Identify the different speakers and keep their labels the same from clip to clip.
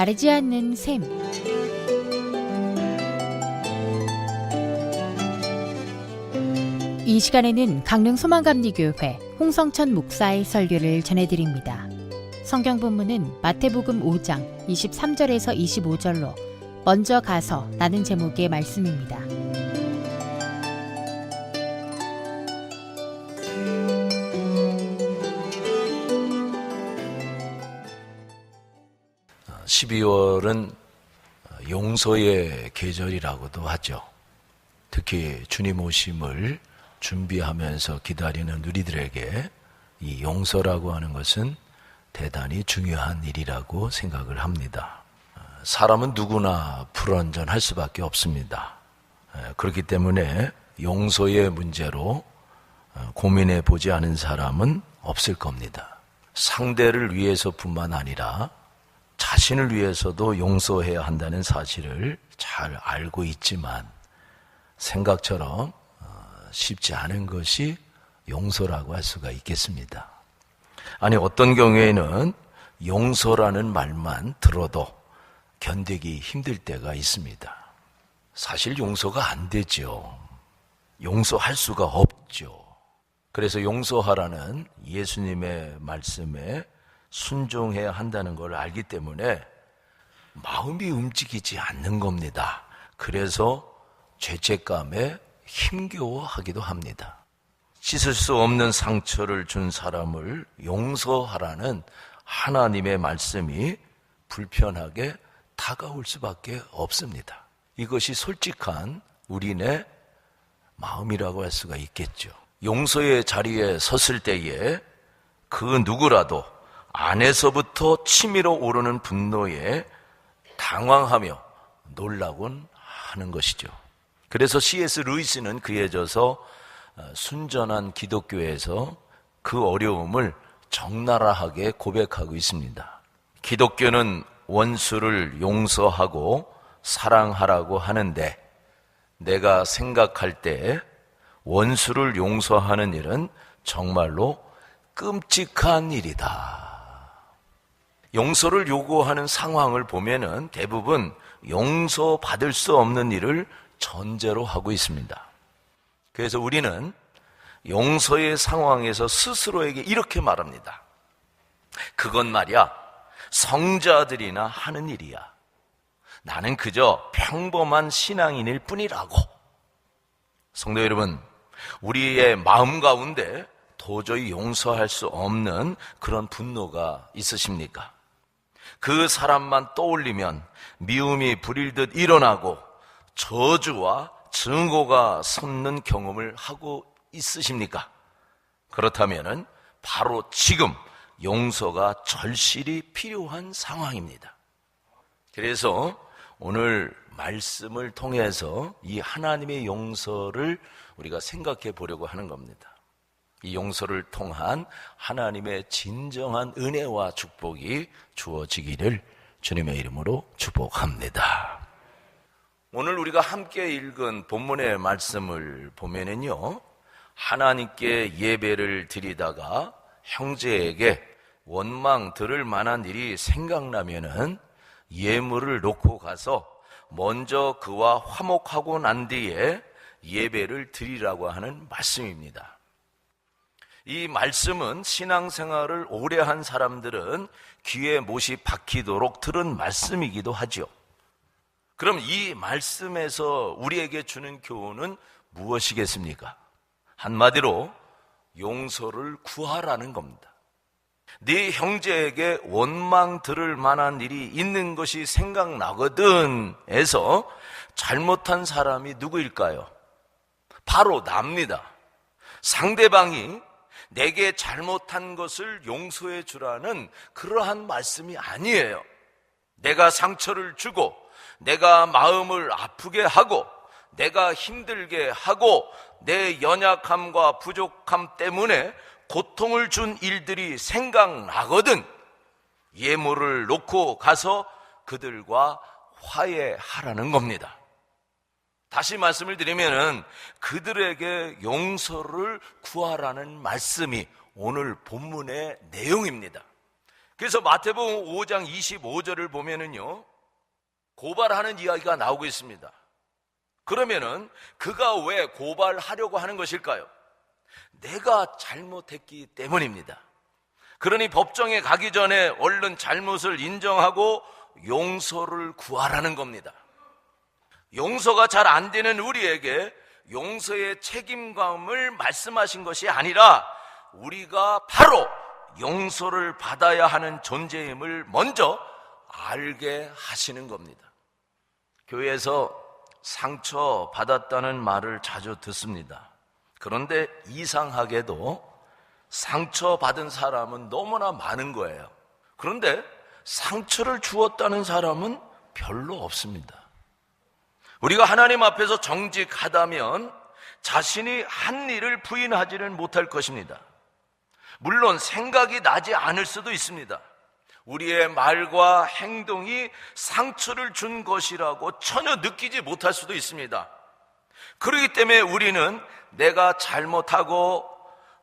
Speaker 1: 마르지 않는 샘. 이 시간에는 강릉 소망감리교회 홍성천 목사의 설교를 전해드립니다. 성경 본문은 마태복음 5장 23절에서 25절로 먼저 가서 라는 제목의 말씀입니다.
Speaker 2: 12월은 용서의 계절이라고도 하죠. 특히 주님 오심을 준비하면서 기다리는 우리들에게 이 용서라고 하는 것은 대단히 중요한 일이라고 생각을 합니다. 어, 사람은 누구나 불완전할 수밖에 없습니다. 에, 그렇기 때문에 용서의 문제로 어, 고민해 보지 않은 사람은 없을 겁니다. 상대를 위해서뿐만 아니라 자신을 위해서도 용서해야 한다는 사실을 잘 알고 있지만 생각처럼 어, 쉽지 않은 것이 용서라고 할 수가 있겠습니다. 아니 어떤 경우에는 용서라는 말만 들어도 견디기 힘들 때가 있습니다. 사실 용서가 안 되죠. 용서할 수가 없죠. 그래서 용서하라는 예수님의 말씀에 순종해야 한다는 걸 알기 때문에 마음이 움직이지 않는 겁니다. 그래서 죄책감에 힘겨워하기도 합니다. 씻을 수 없는 상처를 준 사람을 용서하라는 하나님의 말씀이 불편하게 다가올 수밖에 없습니다. 이것이 솔직한 우리네 마음이라고 할 수가 있겠죠. 용서의 자리에 섰을 때에 그 누구라도 안에서부터 치밀어 오르는 분노에 당황하며 놀라곤 하는 것이죠. 그래서 C.S. 루이스는 그에 져서 순전한 기독교에서 그 어려움을 적나라하게 고백하고 있습니다. 기독교는 원수를 용서하고 사랑하라고 하는데 내가 생각할 때 원수를 용서하는 일은 정말로 끔찍한 일이다. 용서를 요구하는 상황을 보면은 대부분 용서받을 수 없는 일을 전제로 하고 있습니다. 그래서 우리는 용서의 상황에서 스스로에게 이렇게 말합니다. 그건 말이야, 성자들이나 하는 일이야. 나는 그저 평범한 신앙인일 뿐이라고. 성도 여러분, 우리의 마음 가운데 도저히 용서할 수 없는 그런 분노가 있으십니까? 그 사람만 떠올리면 미움이 부릴듯 일어나고 저주와 증오가 솟는 경험을 하고 있으십니까? 그렇다면 바로 지금 용서가 절실히 필요한 상황입니다. 그래서 오늘 말씀을 통해서 이 하나님의 용서를 우리가 생각해 보려고 하는 겁니다. 이 용서를 통한 하나님의 진정한 은혜와 축복이 주어지기를 주님의 이름으로 축복합니다. 오늘 우리가 함께 읽은 본문의 말씀을 보면은요, 하나님께 예배를 드리다가 형제에게 원망 들을 만한 일이 생각나면은 예물을 놓고 가서 먼저 그와 화목하고 난 뒤에 예배를 드리라고 하는 말씀입니다. 이 말씀은 신앙생활을 오래 한 사람들은 귀에 못이 박히도록 들은 말씀이기도 하죠. 그럼 이 말씀에서 우리에게 주는 교훈은 무엇이겠습니까? 한마디로 용서를 구하라는 겁니다. 네 형제에게 원망 들을 만한 일이 있는 것이 생각나거든 에서 잘못한 사람이 누구일까요? 바로 납니다. 상대방이 내게 잘못한 것을 용서해 주라는 그러한 말씀이 아니에요. 내가 상처를 주고 내가 마음을 아프게 하고 내가 힘들게 하고 내 연약함과 부족함 때문에 고통을 준 일들이 생각나거든 예물을 놓고 가서 그들과 화해하라는 겁니다. 다시 말씀을 드리면은 그들에게 용서를 구하라는 말씀이 오늘 본문의 내용입니다. 그래서 마태복음 5장 25절을 보면은요. 고발하는 이야기가 나오고 있습니다. 그러면은 그가 왜 고발하려고 하는 것일까요? 내가 잘못했기 때문입니다. 그러니 법정에 가기 전에 얼른 잘못을 인정하고 용서를 구하라는 겁니다. 용서가 잘 안 되는 우리에게 용서의 책임감을 말씀하신 것이 아니라 우리가 바로 용서를 받아야 하는 존재임을 먼저 알게 하시는 겁니다. 교회에서 상처 받았다는 말을 자주 듣습니다. 그런데 이상하게도 상처 받은 사람은 너무나 많은 거예요. 그런데 상처를 주었다는 사람은 별로 없습니다. 우리가 하나님 앞에서 정직하다면 자신이 한 일을 부인하지는 못할 것입니다. 물론 생각이 나지 않을 수도 있습니다. 우리의 말과 행동이 상처를 준 것이라고 전혀 느끼지 못할 수도 있습니다. 그렇기 때문에 우리는 내가 잘못하고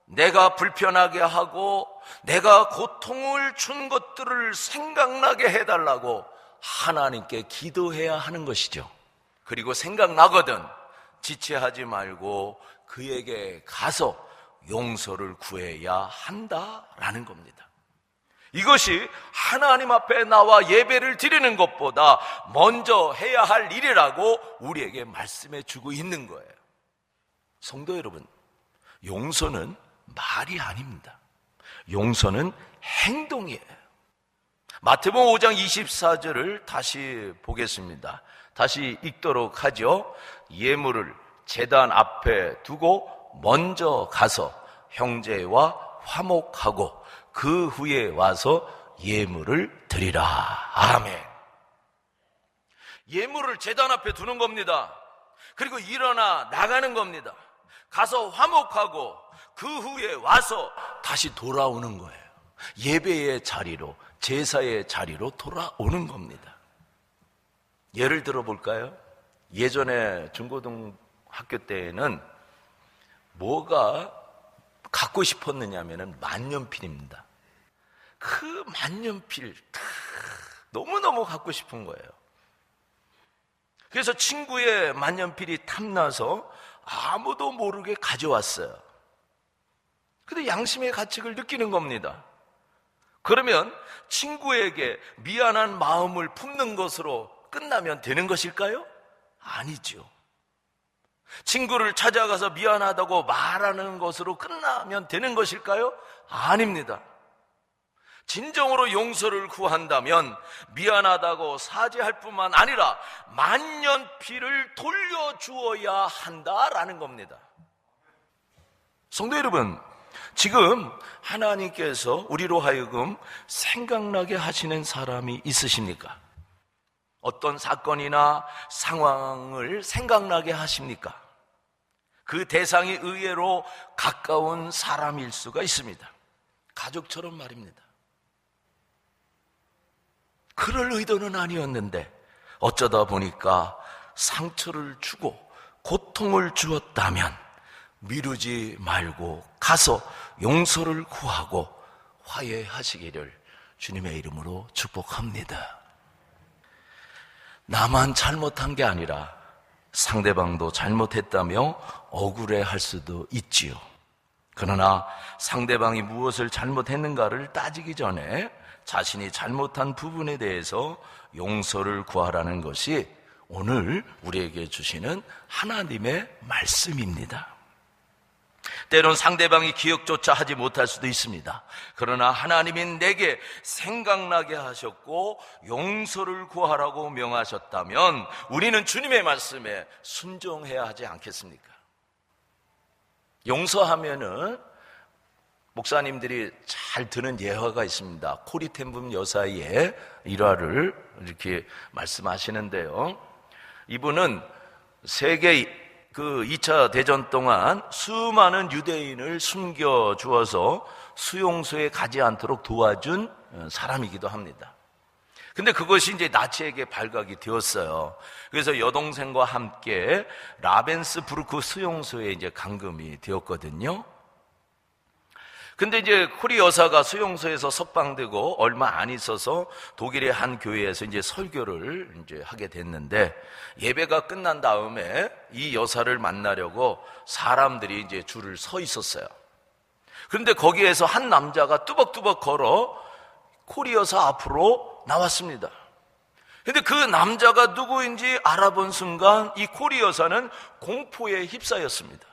Speaker 2: 내가 불편하게 하고 내가 고통을 준 것들을 생각나게 해달라고 하나님께 기도해야 하는 것이죠. 그리고 생각나거든 지체하지 말고 그에게 가서 용서를 구해야 한다라는 겁니다. 이것이 하나님 앞에 나와 예배를 드리는 것보다 먼저 해야 할 일이라고 우리에게 말씀해 주고 있는 거예요. 성도 여러분, 용서는 말이 아닙니다. 용서는 행동이에요. 마태복음 5장 24절을 다시 보겠습니다. 다시 읽도록 하죠. 예물을 재단 앞에 두고 먼저 가서 형제와 화목하고 그 후에 와서 예물을 드리라. 아멘. 예물을 재단 앞에 두는 겁니다. 그리고 일어나 나가는 겁니다. 가서 화목하고 그 후에 와서 다시 돌아오는 거예요. 예배의 자리로, 제사의 자리로 돌아오는 겁니다. 예를 들어 볼까요? 예전에 중고등학교 때에는 뭐가 갖고 싶었느냐면은 만년필입니다. 그 만년필 너무너무 갖고 싶은 거예요. 그래서 친구의 만년필이 탐나서 아무도 모르게 가져왔어요. 근데 양심의 가책을 느끼는 겁니다. 그러면 친구에게 미안한 마음을 품는 것으로 끝나면 되는 것일까요? 아니죠. 친구를 찾아가서 미안하다고 말하는 것으로 끝나면 되는 것일까요? 아닙니다. 진정으로 용서를 구한다면 미안하다고 사죄할 뿐만 아니라 만년필을 돌려주어야 한다라는 겁니다. 성도 여러분, 지금 하나님께서 우리로 하여금 생각나게 하시는 사람이 있으십니까? 어떤 사건이나 상황을 생각나게 하십니까? 그 대상이 의외로 가까운 사람일 수가 있습니다. 가족처럼 말입니다. 그럴 의도는 아니었는데 어쩌다 보니까 상처를 주고 고통을 주었다면 미루지 말고 가서 용서를 구하고 화해하시기를 주님의 이름으로 축복합니다. 나만 잘못한 게 아니라 상대방도 잘못했다며 억울해 할 수도 있지요. 그러나 상대방이 무엇을 잘못했는가를 따지기 전에 자신이 잘못한 부분에 대해서 용서를 구하라는 것이 오늘 우리에게 주시는 하나님의 말씀입니다. 때론 상대방이 기억조차 하지 못할 수도 있습니다. 그러나 하나님이 내게 생각나게 하셨고 용서를 구하라고 명하셨다면 우리는 주님의 말씀에 순종해야 하지 않겠습니까? 용서하면은 목사님들이 잘 드는 예화가 있습니다. 코리텐붐 여사의 일화를 이렇게 말씀하시는데요. 이분은 세계 그 2차 대전 동안 수많은 유대인을 숨겨 주어서 수용소에 가지 않도록 도와준 사람이기도 합니다. 근데 그것이 이제 나치에게 발각이 되었어요. 그래서 여동생과 함께 라벤스부르크 수용소에 이제 감금이 되었거든요. 근데 이제 코리 여사가 수용소에서 석방되고 얼마 안 있어서 독일의 한 교회에서 이제 설교를 이제 하게 됐는데 예배가 끝난 다음에 이 여사를 만나려고 사람들이 이제 줄을 서 있었어요. 그런데 거기에서 한 남자가 뚜벅뚜벅 걸어 코리 여사 앞으로 나왔습니다. 근데 그 남자가 누구인지 알아본 순간 이 코리 여사는 공포에 휩싸였습니다.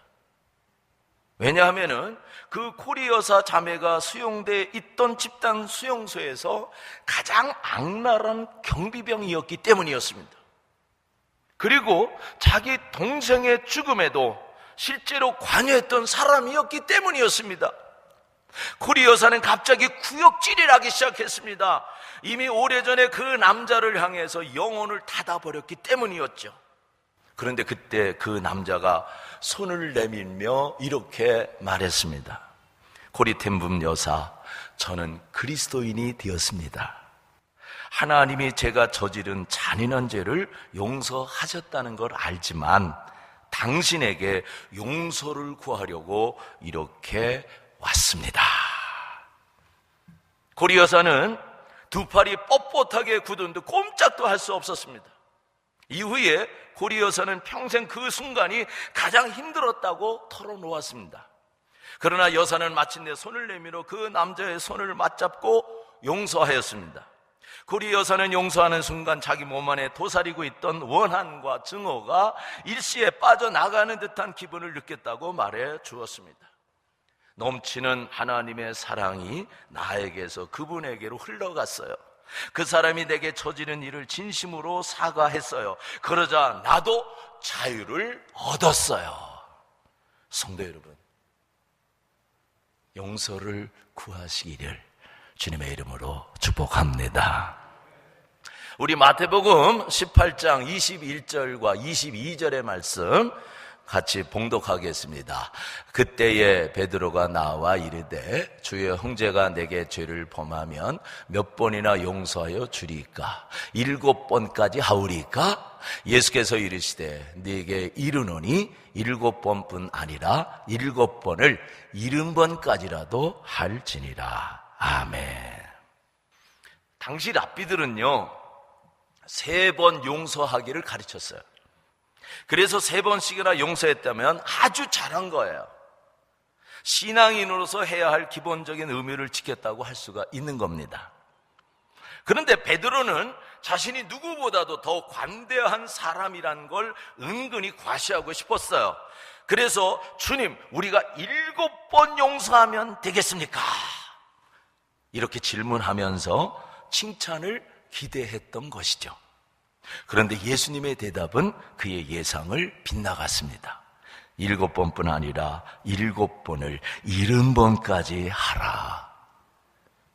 Speaker 2: 왜냐하면은 그 코리 여사 자매가 수용돼 있던 집단 수용소에서 가장 악랄한 경비병이었기 때문이었습니다. 그리고 자기 동생의 죽음에도 실제로 관여했던 사람이었기 때문이었습니다. 코리 여사는 갑자기 구역질을 하기 시작했습니다. 이미 오래전에 그 남자를 향해서 영혼을 닫아버렸기 때문이었죠. 그런데 그때 그 남자가 손을 내밀며 이렇게 말했습니다. 코리템붐 여사, 저는 그리스도인이 되었습니다. 하나님이 제가 저지른 잔인한 죄를 용서하셨다는 걸 알지만 당신에게 용서를 구하려고 이렇게 왔습니다. 고리 여사는 두 팔이 뻣뻣하게 굳은 듯 꼼짝도 할 수 없었습니다. 이후에 고리 여사는 평생 그 순간이 가장 힘들었다고 털어놓았습니다. 그러나 여사는 마침내 손을 내밀어 그 남자의 손을 맞잡고 용서하였습니다. 고리 여사는 용서하는 순간 자기 몸 안에 도사리고 있던 원한과 증오가 일시에 빠져나가는 듯한 기분을 느꼈다고 말해 주었습니다. 넘치는 하나님의 사랑이 나에게서 그분에게로 흘러갔어요. 그 사람이 내게 저지른 일을 진심으로 사과했어요. 그러자 나도 자유를 얻었어요. 성도 여러분, 용서를 구하시기를 주님의 이름으로 축복합니다. 우리 마태복음 18장 21절과 22절의 말씀 같이 봉독하겠습니다. 그때에 베드로가 나와 이르되 주의 형제가 내게 죄를 범하면 몇 번이나 용서하여 주리까? 일곱 번까지 하오리까? 예수께서 이르시되 네게 이르노니 일곱 번뿐 아니라 일곱 번을 일흔 번까지라도 할지니라. 아멘. 당시 랍비들은요, 세 번 용서하기를 가르쳤어요. 그래서 세 번씩이나 용서했다면 아주 잘한 거예요. 신앙인으로서 해야 할 기본적인 의무를 지켰다고 할 수가 있는 겁니다. 그런데 베드로는 자신이 누구보다도 더 관대한 사람이란 걸 은근히 과시하고 싶었어요. 그래서 주님, 우리가 일곱 번 용서하면 되겠습니까? 이렇게 질문하면서 칭찬을 기대했던 것이죠. 그런데 예수님의 대답은 그의 예상을 빗나갔습니다. 일곱 번뿐 아니라 일곱 번을 일흔 번까지 하라.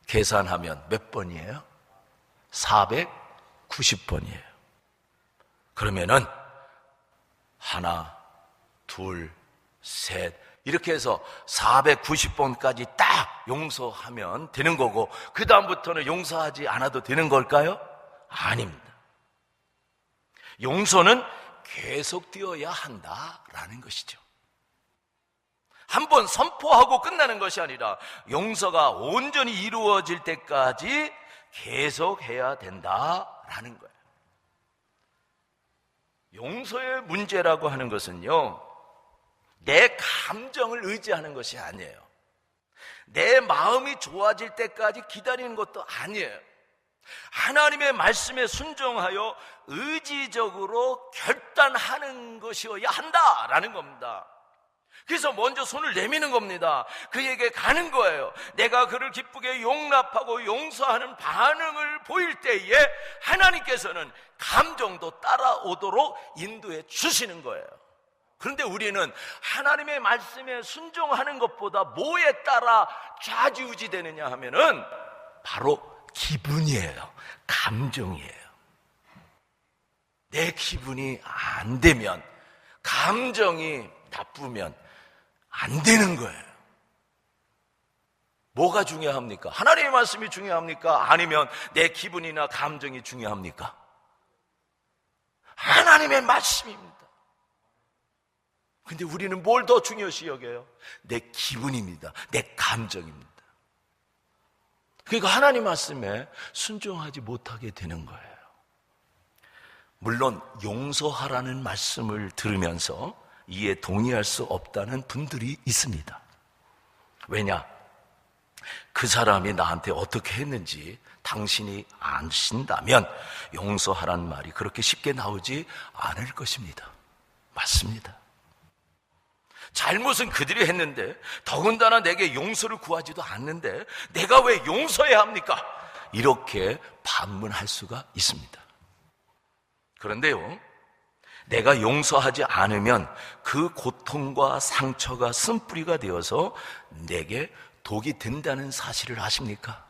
Speaker 2: 계산하면 몇 번이에요? 490번이에요. 그러면은 하나, 둘, 셋, 이렇게 해서 490번까지 딱 용서하면 되는 거고, 그 다음부터는 용서하지 않아도 되는 걸까요? 아닙니다. 용서는 계속되어야 한다라는 것이죠. 한번 선포하고 끝나는 것이 아니라 용서가 온전히 이루어질 때까지 계속해야 된다라는 거예요. 용서의 문제라고 하는 것은요, 내 감정을 의지하는 것이 아니에요. 내 마음이 좋아질 때까지 기다리는 것도 아니에요. 하나님의 말씀에 순종하여 의지적으로 결단하는 것이어야 한다라는 겁니다. 그래서 먼저 손을 내미는 겁니다. 그에게 가는 거예요. 내가 그를 기쁘게 용납하고 용서하는 반응을 보일 때에 하나님께서는 감정도 따라오도록 인도해 주시는 거예요. 그런데 우리는 하나님의 말씀에 순종하는 것보다 뭐에 따라 좌지우지 되느냐 하면은 바로 기분이에요. 감정이에요. 내 기분이 안 되면, 감정이 나쁘면 안 되는 거예요. 뭐가 중요합니까? 하나님의 말씀이 중요합니까? 아니면 내 기분이나 감정이 중요합니까? 하나님의 말씀입니다. 근데 우리는 뭘 더 중요시 여겨요? 내 기분입니다. 내 감정입니다. 그러니까 하나님 말씀에 순종하지 못하게 되는 거예요. 물론 용서하라는 말씀을 들으면서 이에 동의할 수 없다는 분들이 있습니다. 왜냐? 그 사람이 나한테 어떻게 했는지 당신이 아신다면 용서하란 말이 그렇게 쉽게 나오지 않을 것입니다. 맞습니다. 잘못은 그들이 했는데 더군다나 내게 용서를 구하지도 않는데 내가 왜 용서해야 합니까? 이렇게 반문할 수가 있습니다. 그런데요, 내가 용서하지 않으면 그 고통과 상처가 쓴뿌리가 되어서 내게 독이 된다는 사실을 아십니까?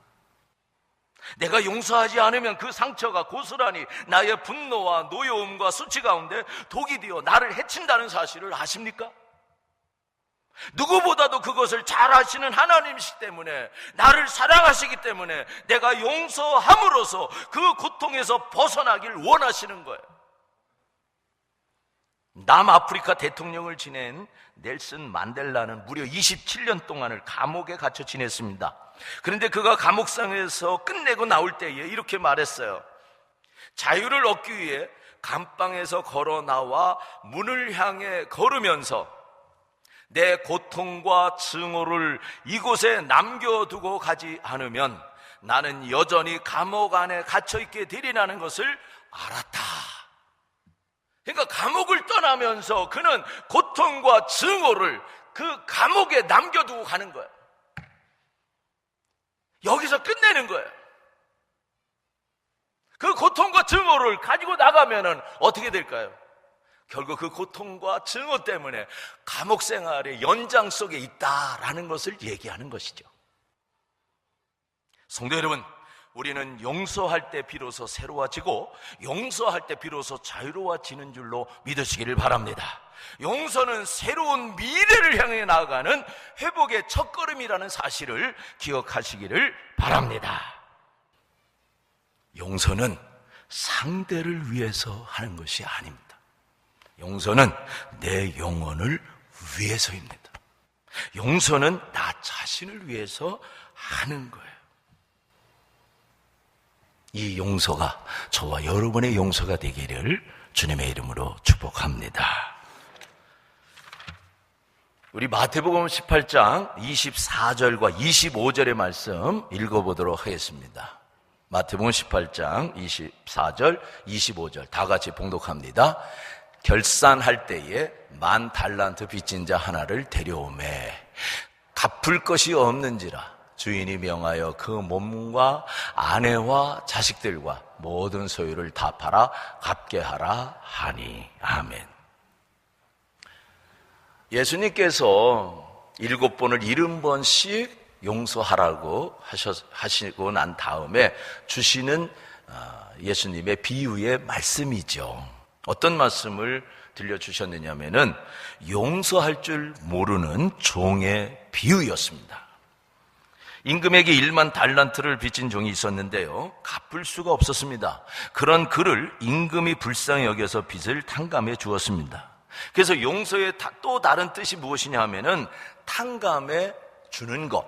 Speaker 2: 내가 용서하지 않으면 그 상처가 고스란히 나의 분노와 노여움과 수치 가운데 독이 되어 나를 해친다는 사실을 아십니까? 누구보다도 그것을 잘 아시는 하나님이시기 때문에 나를 사랑하시기 때문에 내가 용서함으로써 그 고통에서 벗어나길 원하시는 거예요. 남아프리카 대통령을 지낸 넬슨 만델라는 무려 27년 동안을 감옥에 갇혀 지냈습니다. 그런데 그가 감옥상에서 끝내고 나올 때에 이렇게 말했어요. 자유를 얻기 위해 감방에서 걸어 나와 문을 향해 걸으면서 내 고통과 증오를 이곳에 남겨두고 가지 않으면 나는 여전히 감옥 안에 갇혀 있게 되리라는 것을 알았다. 그러니까 감옥을 떠나면서 그는 고통과 증오를 그 감옥에 남겨두고 가는 거예요. 여기서 끝내는 거예요. 그 고통과 증오를 가지고 나가면은 어떻게 될까요? 결국 그 고통과 증오 때문에 감옥 생활의 연장 속에 있다라는 것을 얘기하는 것이죠. 성도 여러분, 우리는 용서할 때 비로소 새로워지고 용서할 때 비로소 자유로워지는 줄로 믿으시기를 바랍니다. 용서는 새로운 미래를 향해 나아가는 회복의 첫걸음이라는 사실을 기억하시기를 바랍니다. 용서는 상대를 위해서 하는 것이 아닙니다. 용서는 내 영혼을 위해서입니다. 용서는 나 자신을 위해서 하는 거예요. 이 용서가 저와 여러분의 용서가 되기를 주님의 이름으로 축복합니다. 우리 마태복음 18장 24절과 25절의 말씀 읽어보도록 하겠습니다. 마태복음 18장 24절, 25절 다 같이 봉독합니다. 결산할 때에 만 달란트 빚진 자 하나를 데려오매 갚을 것이 없는지라 주인이 명하여 그 몸과 아내와 자식들과 모든 소유를 다 팔아 갚게 하라 하니 아멘. 예수님께서 일곱 번을 일흔 번씩 용서하라고 하셨, 하시고 난 다음에 주시는 아, 예수님의 비유의 말씀이죠. 어떤 말씀을 들려주셨느냐면은 용서할 줄 모르는 종의 비유였습니다. 임금에게 1만 달란트를 빚진 종이 있었는데요. 갚을 수가 없었습니다. 그런 그를 임금이 불쌍히 여겨서 빚을 탕감해 주었습니다. 그래서 용서의 또 다른 뜻이 무엇이냐 하면은 탕감해 주는 것,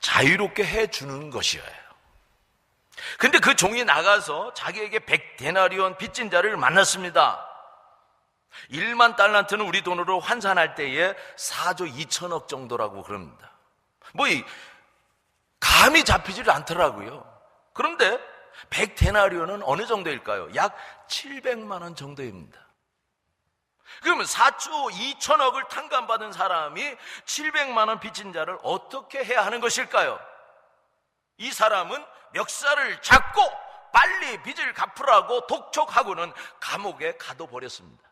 Speaker 2: 자유롭게 해 주는 것이에요. 근데 그 종이 나가서 자기에게 100데나리온 빚진 자를 만났습니다. 1만 달란트는 우리 돈으로 환산할 때에 4조 2천억 정도라고 그럽니다. 뭐, 이, 감이 잡히질 않더라고요. 그런데 100데나리온은 어느 정도일까요? 약 700만 원 정도입니다. 그러면 4조 2천억을 탕감받은 사람이 700만 원 빚진 자를 어떻게 해야 하는 것일까요? 이 사람은 멱살을 잡고 빨리 빚을 갚으라고 독촉하고는 감옥에 가둬버렸습니다.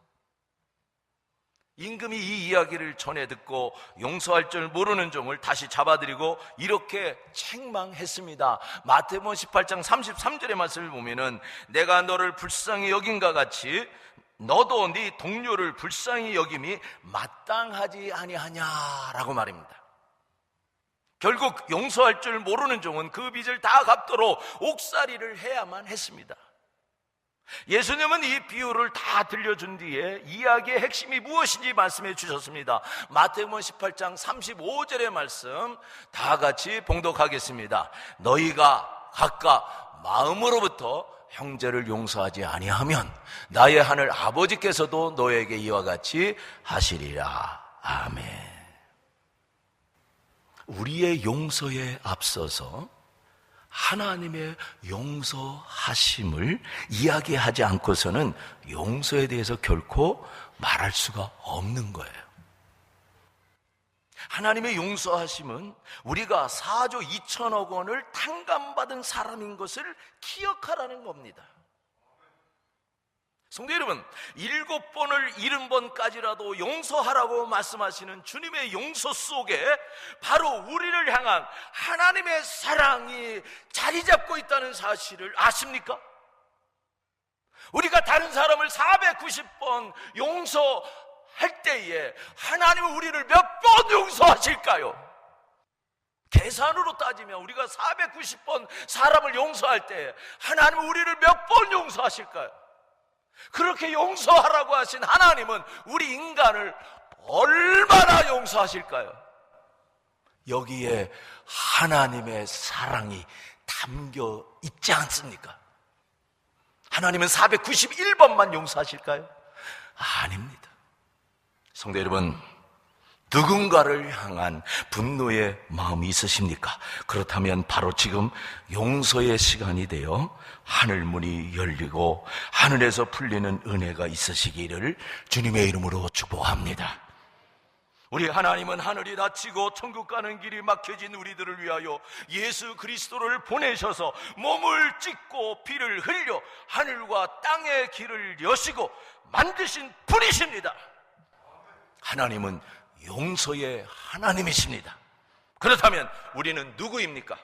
Speaker 2: 임금이 이 이야기를 전해 듣고 용서할 줄 모르는 종을 다시 잡아들이고 이렇게 책망했습니다. 마태복음 18장 33절의 말씀을 보면은 내가 너를 불쌍히 여긴가 같이 너도 네 동료를 불쌍히 여김이 마땅하지 아니하냐라고 말입니다. 결국 용서할 줄 모르는 종은 그 빚을 다 갚도록 옥살이를 해야만 했습니다. 예수님은 이 비유를 다 들려준 뒤에 이야기의 핵심이 무엇인지 말씀해 주셨습니다. 마태복음 18장 35절의 말씀 다 같이 봉독하겠습니다. 너희가 각각 마음으로부터 형제를 용서하지 아니하면 나의 하늘 아버지께서도 너에게 이와 같이 하시리라. 아멘. 우리의 용서에 앞서서 하나님의 용서하심을 이야기하지 않고서는 용서에 대해서 결코 말할 수가 없는 거예요. 하나님의 용서하심은 우리가 4조 2천억 원을 탕감받은 사람인 것을 기억하라는 겁니다. 성도 여러분, 일곱 번을 일흔 번까지라도 용서하라고 말씀하시는 주님의 용서 속에 바로 우리를 향한 하나님의 사랑이 자리 잡고 있다는 사실을 아십니까? 우리가 다른 사람을 490번 용서할 때에 하나님은 우리를 몇 번 용서하실까요? 계산으로 따지면 우리가 490번 사람을 용서할 때 하나님은 우리를 몇 번 용서하실까요? 그렇게 용서하라고 하신 하나님은 우리 인간을 얼마나 용서하실까요? 여기에 하나님의 사랑이 담겨 있지 않습니까? 하나님은 491번만 용서하실까요? 아닙니다. 성도 여러분, 누군가를 향한 분노의 마음이 있으십니까? 그렇다면 바로 지금 용서의 시간이 되어 하늘 문이 열리고 하늘에서 풀리는 은혜가 있으시기를 주님의 이름으로 축복합니다. 우리 하나님은 하늘이 닫히고 천국 가는 길이 막혀진 우리들을 위하여 예수 그리스도를 보내셔서 몸을 찢고 피를 흘려 하늘과 땅의 길을 여시고 만드신 분이십니다. 하나님은 용서의 하나님이십니다. 그렇다면 우리는 누구입니까?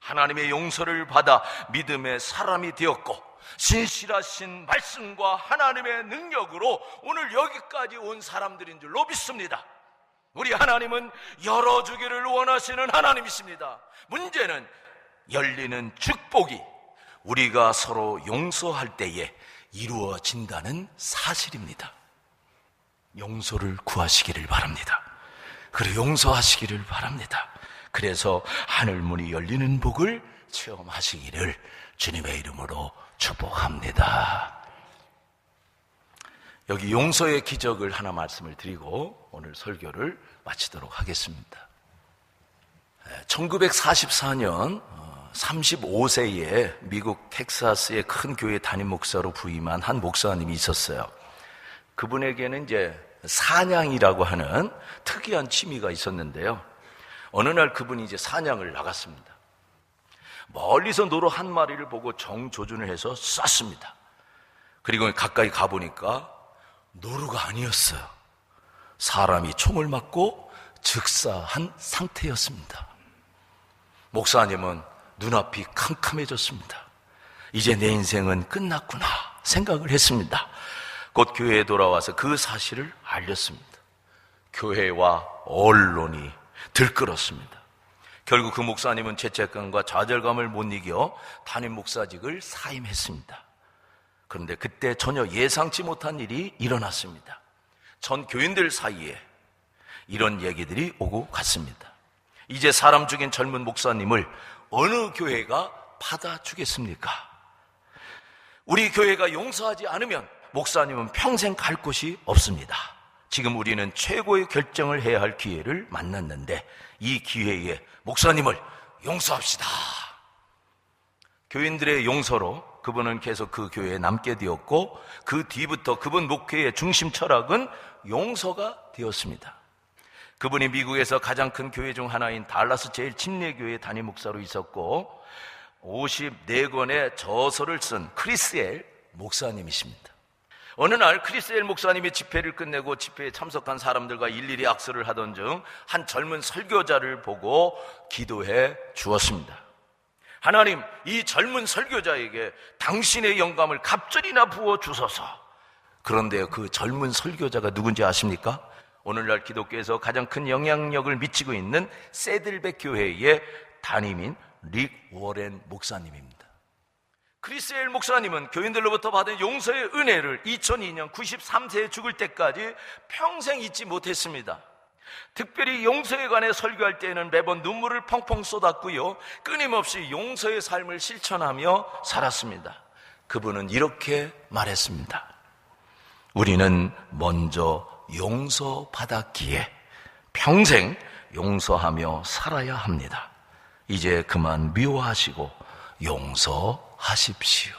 Speaker 2: 하나님의 용서를 받아 믿음의 사람이 되었고 신실하신 말씀과 하나님의 능력으로 오늘 여기까지 온 사람들인 줄로 믿습니다. 우리 하나님은 열어주기를 원하시는 하나님이십니다. 문제는 열리는 축복이 우리가 서로 용서할 때에 이루어진다는 사실입니다. 용서를 구하시기를 바랍니다. 그리고 용서하시기를 바랍니다. 그래서 하늘 문이 열리는 복을 체험하시기를 주님의 이름으로 축복합니다. 여기 용서의 기적을 하나 말씀을 드리고 오늘 설교를 마치도록 하겠습니다. 1944년 35세에 미국 텍사스의 큰 교회 담임 목사로 부임한 한 목사님이 있었어요. 그분에게는 이제 사냥이라고 하는 특이한 취미가 있었는데요. 어느 날 그분이 이제 사냥을 나갔습니다. 멀리서 노루 한 마리를 보고 정조준을 해서 쐈습니다. 그리고 가까이 가보니까 노루가 아니었어요. 사람이 총을 맞고 즉사한 상태였습니다. 목사님은 눈앞이 캄캄해졌습니다. 이제 내 인생은 끝났구나 생각을 했습니다. 곧 교회에 돌아와서 그 사실을 알렸습니다. 교회와 언론이 들끓었습니다. 결국 그 목사님은 죄책감과 좌절감을 못 이겨 담임 목사직을 사임했습니다. 그런데 그때 전혀 예상치 못한 일이 일어났습니다. 전 교인들 사이에 이런 얘기들이 오고 갔습니다. 이제 사람 죽인 젊은 목사님을 어느 교회가 받아주겠습니까? 우리 교회가 용서하지 않으면 목사님은 평생 갈 곳이 없습니다. 지금 우리는 최고의 결정을 해야 할 기회를 만났는데 이 기회에 목사님을 용서합시다. 교인들의 용서로 그분은 계속 그 교회에 남게 되었고 그 뒤부터 그분 목회의 중심 철학은 용서가 되었습니다. 그분이 미국에서 가장 큰 교회 중 하나인 달라스 제일 침례교회 담임 목사로 있었고 54권의 저서를 쓴 크리스엘 목사님이십니다. 어느 날 크리스엘 목사님이 집회를 끝내고 집회에 참석한 사람들과 일일이 악수를 하던 중 한 젊은 설교자를 보고 기도해 주었습니다. 하나님, 이 젊은 설교자에게 당신의 영감을 갑절이나 부어 주소서. 그런데 그 젊은 설교자가 누군지 아십니까? 오늘날 기독교에서 가장 큰 영향력을 미치고 있는 세들백 교회의 담임인 릭 워렌 목사님입니다. 크리스엘 목사님은 교인들로부터 받은 용서의 은혜를 2002년 93세에 죽을 때까지 평생 잊지 못했습니다. 특별히 용서에 관해 설교할 때에는 매번 눈물을 펑펑 쏟았고요. 끊임없이 용서의 삶을 실천하며 살았습니다. 그분은 이렇게 말했습니다. 우리는 먼저 용서받았기에 평생 용서하며 살아야 합니다. 이제 그만 미워하시고 용서하십시오.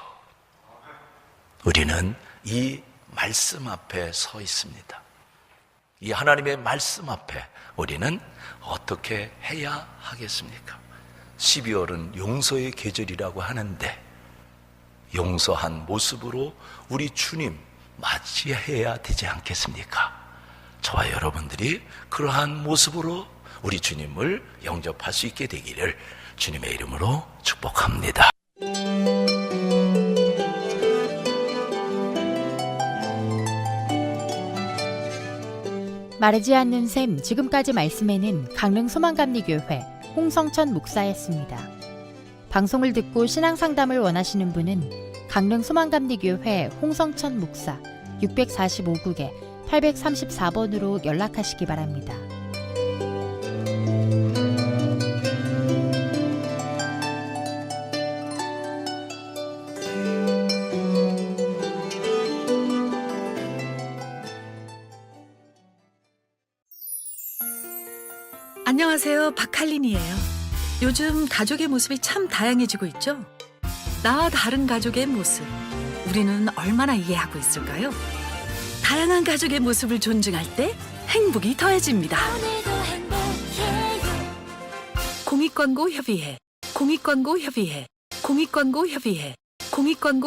Speaker 2: 우리는 이 말씀 앞에 서 있습니다. 이 하나님의 말씀 앞에 우리는 어떻게 해야 하겠습니까? 12월은 용서의 계절이라고 하는데 용서한 모습으로 우리 주님 맞이해야 되지 않겠습니까? 저와 여러분들이 그러한 모습으로 우리 주님을 영접할 수 있게 되기를 주님의 이름으로 축복합니다.
Speaker 1: 마르지 않는 샘 지금까지 말씀에는 강릉 소망감리교회 홍성천 목사였습니다. 방송을 듣고 신앙 상담을 원하시는 분은 강릉 소망감리교회 홍성천 목사 645국에 834번으로 연락하시기 바랍니다.
Speaker 3: 박할린이에요. 요즘 가족의 모습이 참 다양해지고 있죠? 나와 다른 가족의 모습. 우리는 얼마나 이해하고 있을까요? 다양한 가족의 모습을 존중할 때 행복이 더해집니다. 공익광고 협의회, 공익광고 협의회, 공익광고 협의회, 공익광고